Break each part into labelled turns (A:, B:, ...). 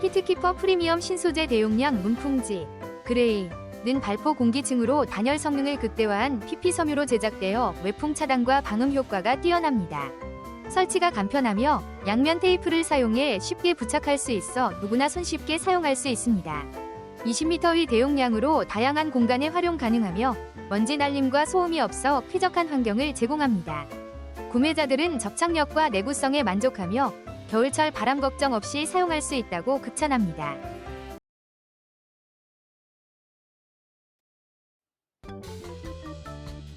A: 히트키퍼 프리미엄 신소재 대용량 문풍지 그레이 는 발포 공기층으로 단열 성능을 극대화한 PP 섬유로 제작되어 외풍 차단과 방음 효과가 뛰어납니다. 설치가 간편하며 양면 테이프를 사용해 쉽게 부착할 수 있어 누구나 손쉽게 사용할 수 있습니다. 20m의 대용량으로 다양한 공간에 활용 가능하며 먼지 날림과 소음이 없어 쾌적한 환경을 제공합니다. 구매자들은 접착력과 내구성에 만족하며 겨울철 바람 걱정 없이 사용할 수 있다고 극찬합니다.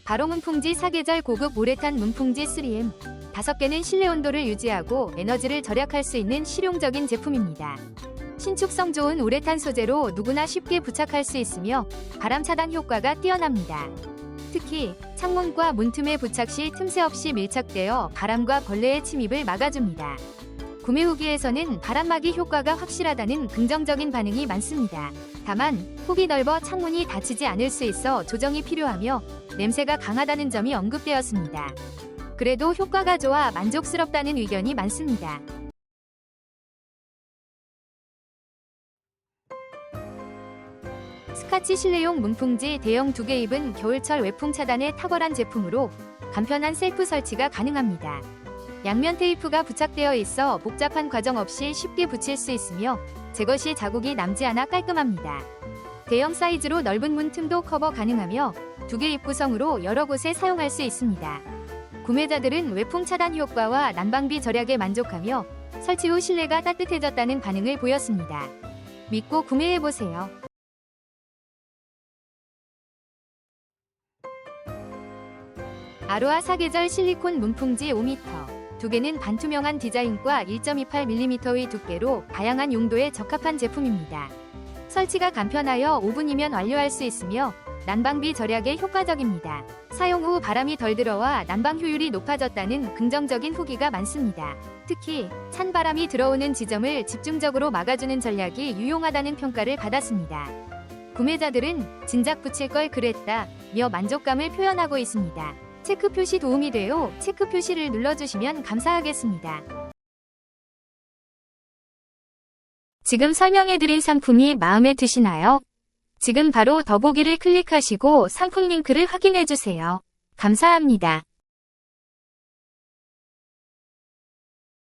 A: 바로 문풍지 사계절 고급 우레탄 문풍지 3M 5개는 실내 온도를 유지하고 에너지를 절약할 수 있는 실용적인 제품입니다. 신축성 좋은 우레탄 소재로 누구나 쉽게 부착할 수 있으며 바람 차단 효과가 뛰어납니다. 특히 창문과 문틈에 부착 시 틈새 없이 밀착되어 바람과 벌레의 침입을 막아줍니다. 구매 후기에서는 바람막이 효과가 확실하다는 긍정적인 반응이 많습니다. 다만 폭이 넓어 창문이 닫히지 않을 수 있어 조정이 필요하며 냄새가 강하다는 점이 언급되었습니다. 그래도 효과가 좋아 만족스럽다는 의견이 많습니다. 스카치 실내용 문풍지 대형 두 개 입은 겨울철 외풍 차단에 탁월한 제품으로 간편한 셀프 설치가 가능합니다. 양면 테이프가 부착되어 있어 복잡한 과정 없이 쉽게 붙일 수 있으며 제거 시 자국이 남지 않아 깔끔합니다. 대형 사이즈로 넓은 문 틈도 커버 가능하며 두 개 입 구성으로 여러 곳에 사용할 수 있습니다. 구매자들은 외풍 차단 효과와 난방비 절약에 만족하며 설치 후 실내가 따뜻해졌다는 반응을 보였습니다. 믿고 구매해보세요. 아로아 사계절 실리콘 문풍지 5m. 두 개는 반투명한 디자인과 1.28mm의 두께로 다양한 용도에 적합한 제품입니다. 설치가 간편하여 5분이면 완료할 수 있으며 난방비 절약에 효과적입니다. 사용 후 바람이 덜 들어와 난방 효율이 높아졌다는 긍정적인 후기가 많습니다. 특히 찬 바람이 들어오는 지점을 집중적으로 막아주는 전략이 유용하다는 평가를 받았습니다. 구매자들은 진작 붙일 걸 그랬다 며 만족감을 표현하고 있습니다. 체크 표시 도움이 되어 체크 표시를 눌러주시면 감사하겠습니다. 지금 설명해드린 상품이 마음에 드시나요? 지금 바로 더보기를 클릭하시고 상품 링크를 확인해주세요. 감사합니다.